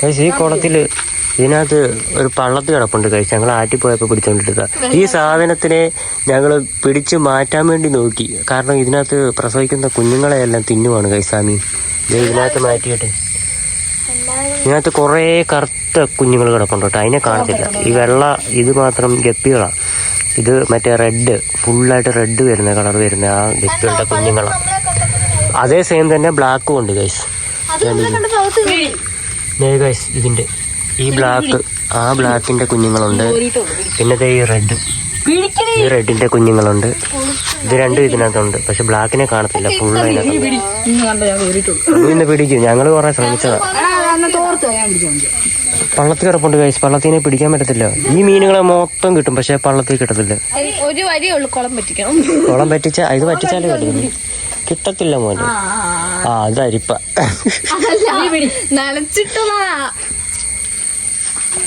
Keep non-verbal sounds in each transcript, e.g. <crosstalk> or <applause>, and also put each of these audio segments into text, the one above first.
Guys ഈ കുളത്തിൽ ഇതിനകത്ത് ഒരു പള്ളത്ത് കിടപ്പുണ്ട് കഴിച്ച് ഞങ്ങൾ ആറ്റി പോയപ്പോൾ ഈ സാധനത്തിനെ ഞങ്ങൾ പിടിച്ചു മാറ്റാൻ വേണ്ടി നോക്കി. കാരണം ഇതിനകത്ത് പ്രസവിക്കുന്ന കുഞ്ഞുങ്ങളെ എല്ലാം തിന്നുവാണ് കൈസാമി ഇതിനകത്ത് മാറ്റിയിട്ട്. ഇതിനകത്ത് കുറേ കറുത്ത കുഞ്ഞുങ്ങൾ കിടപ്പുണ്ട് കേട്ടോ. അതിനെ കാണത്തില്ല ഈ വെള്ള ഇത് മാത്രം ഗപ്പികളാണ് ഇത് മറ്റേ റെഡ് ഫുള്ളായിട്ട് റെഡ് വരുന്ന കളർ വരുന്ന ആ ഗപ്പികളുടെ കുഞ്ഞുങ്ങളാണ് അതേ സെയിം തന്നെ ബ്ലാക്കും ഉണ്ട് ഗൈസ് ഗൈസ് ഇതിന്റെ ഈ ബ്ലാക്ക് ആ ബ്ലാക്കിന്റെ കുഞ്ഞുങ്ങളുണ്ട്. പിന്നെ ഈ റെഡ് ഈ റെഡിന്റെ കുഞ്ഞുങ്ങളുണ്ട്. ഇത് രണ്ടും ഇതിനകത്തുണ്ട്. പക്ഷെ ബ്ലാക്കിനെ കാണത്തില്ല. ഫുൾ അതിനകത്ത് ഇന്ന് പിടിക്കും. ഞങ്ങൾ കുറെ ശ്രമിച്ചതാണ് പള്ളത്തിൽ കിടപ്പുണ്ട് കൈസ് പള്ളത്തിനെ പിടിക്കാൻ പറ്റത്തില്ല. ഈ മീനുകളെ മൊത്തം കിട്ടും പക്ഷെ പള്ളത്തിൽ കിട്ടത്തില്ല. ഒരു വരിയേ ഉള്ളു കുളം പറ്റിക്കണം. കുളം പറ്റിച്ച ഇത് പറ്റിച്ചാലേ കിട്ടുന്നു കിട്ടത്തില്ല മോനെ. ആ അത് അരിപ്പ.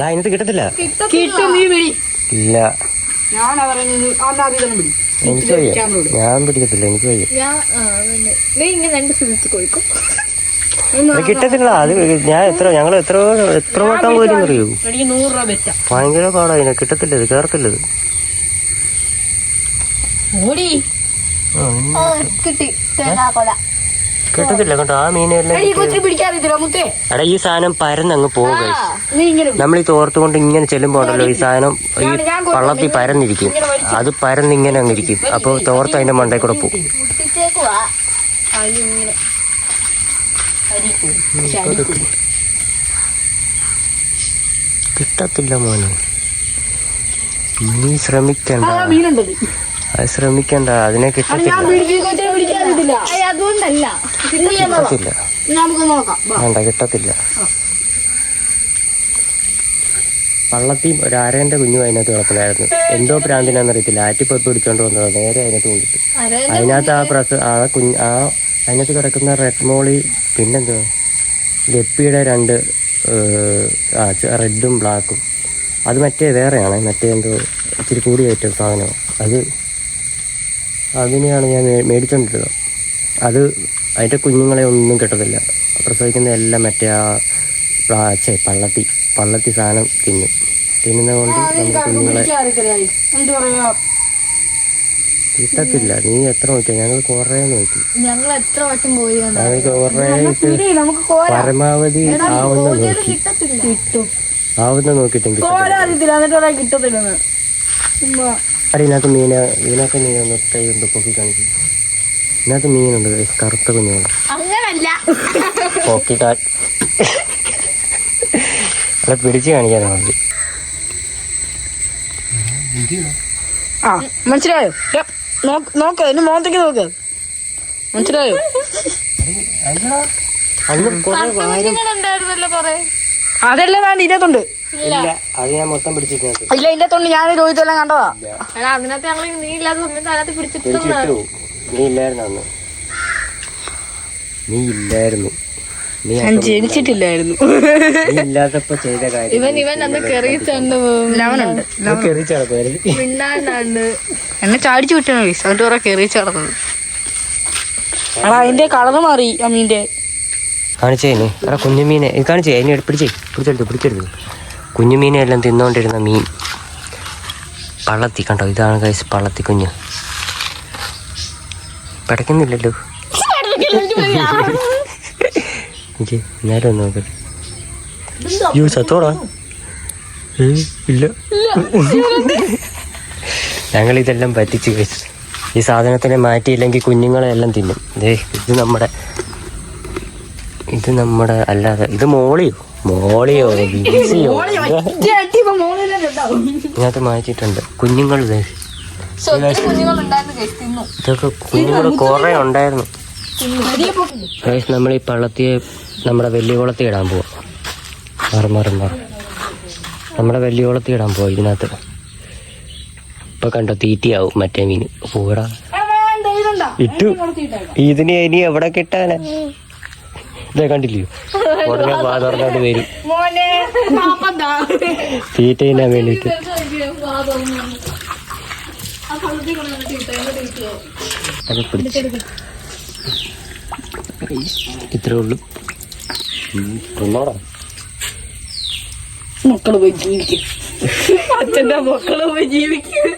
അതിനകത്ത് കിട്ടത്തില്ല? കിട്ടും ഇല്ല. എനിക്ക് വയ്യ. ഞാൻ പിടിക്കത്തില്ല എനിക്ക് വയ്യ. നീ ഇങ്ങനെ രണ്ട് സ്ഥിതി കൊടുക്കും കിട്ടത്തില്ല അത് ഞാൻ എത്ര ഞങ്ങൾ എത്ര എത്ര വട്ടം പോലും അറിയൂ. ഭയങ്കര പാടാ ഇതിനെ. കിട്ടത്തില്ല ഇത്. കേറത്തില്ല ഇത്. കിട്ടത്തില്ല കേട്ടോ. ആ മീനെല്ലാം എടാ ഈ സാധനം പരന്നങ്ങ് പോകും നീ ഇങ്ങനെ നമ്മൾ ഈ തോർത്തുകൊണ്ട് ഇങ്ങനെ ചെല്ലുമ്പോ ഉണ്ടല്ലോ ഈ സാധനം ഈ പള്ളത്തിൽ പരന്നിരിക്കും. അത് പരന്ന് ഇങ്ങനെ അങ്ങ് ഇരിക്കും. അപ്പോൾ തോർത്ത് അതിന്റെ മണ്ടേ കൂടെ പോകും കിട്ടത്തില്ല മോനെ. നീ ശ്രമിക്കണ്ട. അത് ശ്രമിക്കണ്ട. അതിനെ ഞാൻ കിട്ടത്തില്ല. കിട്ടത്തില്ല. നമുക്ക് നോക്കാം. വാ. വേണ്ട കിട്ടത്തില്ല. പള്ളത്തി ഒരു അരേന്റെ കുഞ്ഞു അതിനകത്ത് കിടപ്പിലായിരുന്നു എന്തോ പ്രാന്തിനാന്നറിയത്തില്ല ആറ്റിപ്പോയി പിടിച്ചോണ്ട് വന്നത്. നേരെ അതിനകത്ത് കൊണ്ടിട്ട് അതിനകത്ത് ആ പ്രസ ആ കുഞ്ഞ് ആ അതിനകത്ത് കിടക്കുന്ന റെഡ് മോളി പിന്നെന്തോ ഗപ്പിയുടെ രണ്ട് ആ ചെ- റെഡും ബ്ലാക്കും അത് മറ്റേ വേറെയാണ് മറ്റേ എന്തോ ഇച്ചിരി കൂടി ഏറ്റവും സാധനം അത് അതിനെയാണ് ഞാൻ മേടിച്ചോണ്ടിരുന്നത്. അത് അതിന്റെ കുഞ്ഞുങ്ങളെ ഒന്നും കിട്ടത്തില്ല. പ്രസവിക്കുന്ന എല്ലാം മറ്റേ ആ ഛെ, പള്ളത്തി പള്ളത്തി സാധനം തിന്നും. തിന്നുന്നത് കൊണ്ട് നമ്മുടെ കുഞ്ഞുങ്ങളെ കിട്ടത്തില്ല. നീ എത്ര നോക്കിയാ? ഞങ്ങൾ കൊറേ നോക്കി. ഞങ്ങൾ എത്ര വട്ടം പോയി. ഞങ്ങൾക്ക് കുറേ പരമാവധി ആവുന്ന നോക്കി. കിട്ടും. ആവുന്ന നോക്കിട്ടെങ്കിൽ അതിനകത്ത് മീന ഇതിനകത്ത് മീനൊന്ന് കൈ കൊണ്ട് പൊക്കി കാണിക്കും. ഇതിനകത്ത് മീനുണ്ട് കറുത്ത കുഞ്ഞുങ്ങൾ അങ്ങനല്ല. പൊക്കിട്ടാൽ അല്ല പിടിച്ച് കാണിക്കാനാ മതി. ആ മനസ്സിലായോ? നോക്ക് എന്റെ മോന്തയ്ക്ക് നോക്ക്. മനസ്സിലായോ? അതെല്ലാം വേണ്ട ഇതിനകത്തുണ്ട്. അത് ഞാൻ മൊത്തം ഇല്ല ഇതിനകത്തുണ്ട്. ഞാൻ രോഹിതെല്ലാം കണ്ടതാ. അതിനകത്ത് ഞങ്ങൾ നീ നീ ഇല്ലായിരുന്നു നീ ഇല്ലായിരുന്നു. ഞാൻ ജനിച്ചിട്ടില്ലായിരുന്നു. ഇല്ലാത്തപ്പോ ചെയ്ത കാര്യം ഇവൻ ഇവൻ അന്ന് കെറിയിച്ചുണ്ട് ലവനുണ്ട് മിണ്ടാണ്ടാണ്ട്. എന്നെ ചാടിച്ചു വിട്ടാണ് ഗൈസ് എന്നിട്ട് കുറെ കയറി ചടന്നത്. എടാ അതിന്റെ കളർ മാറി അമ്മീന്റെ മീന്റെ കാണിച്ചേ എടാ കുഞ്ഞുമീനെ. ഇത് കാണിച്ചേ അതിനെ എടുത്ത് പിടിച്ചേ. പിടിച്ചെടുത്തു പിടിച്ചെടുത്തു. കുഞ്ഞുമീനെ എല്ലാം തിന്നുകൊണ്ടിരുന്ന മീൻ. പള്ളത്തി കണ്ടോ ഇതാണ് കൈസ് പള്ളത്തി കുഞ്ഞ്. പിടയ്ക്കുന്നില്ലല്ലോ. <laughs> എനിക്ക് നേരെ നോക്ക് നോക്കട്ടെ യോ ചത്തോടാ. ഇല്ല. ഞങ്ങൾ ഇതെല്ലാം പറ്റിച്ചു കഴിച്ചു. ഈ സാധനത്തിനെ മാറ്റിയില്ലെങ്കിൽ കുഞ്ഞുങ്ങളെ എല്ലാം തിന്നും. ദേ ഇത് നമ്മുടെ ഇത് നമ്മുടെ അല്ലാതെ ഇത് മോളിയോ? മോളിയോ ബിസിയോ? ഇതിനകത്ത് മാറ്റിയിട്ടുണ്ട്. കുഞ്ഞുങ്ങൾ ദേ. കുഞ്ഞുങ്ങൾ ഉണ്ടായിരുന്നു guys, തിന്നു. ഇതൊക്കെ കുഞ്ഞുങ്ങൾ കുറെ ഉണ്ടായിരുന്നു. നമ്മൾ ഈ പള്ളത്തിയെ നമ്മുടെ വലിയ കുളത്തിൽ ഇടാൻ പോവാം. മാറി മാറി മാറി. നമ്മുടെ വലിയ കുളത്തിൽ ഇടാൻ പോവാം ഇതിനകത്ത്. ഇപ്പൊ കണ്ടോ തീറ്റയാവും മറ്റേ മീൻ. പോടാ. ഇട്ടു. ഇതിന് ഇനി എവിടെ കിട്ടാനാ? ഇതേ കണ്ടില്ലയോ ഉടനെ വാ തുറന്നോണ്ട് വരും. തീറ്റ തിന്നാൻ വേണ്ടിട്ട് അത് പിടിച്ച്. ഇത്രേ ഉള്ളൂ. മക്കൾ പോയി ജീവിക്കും. അച്ഛന്റെ മക്കൾ പോയി ജീവിക്കും.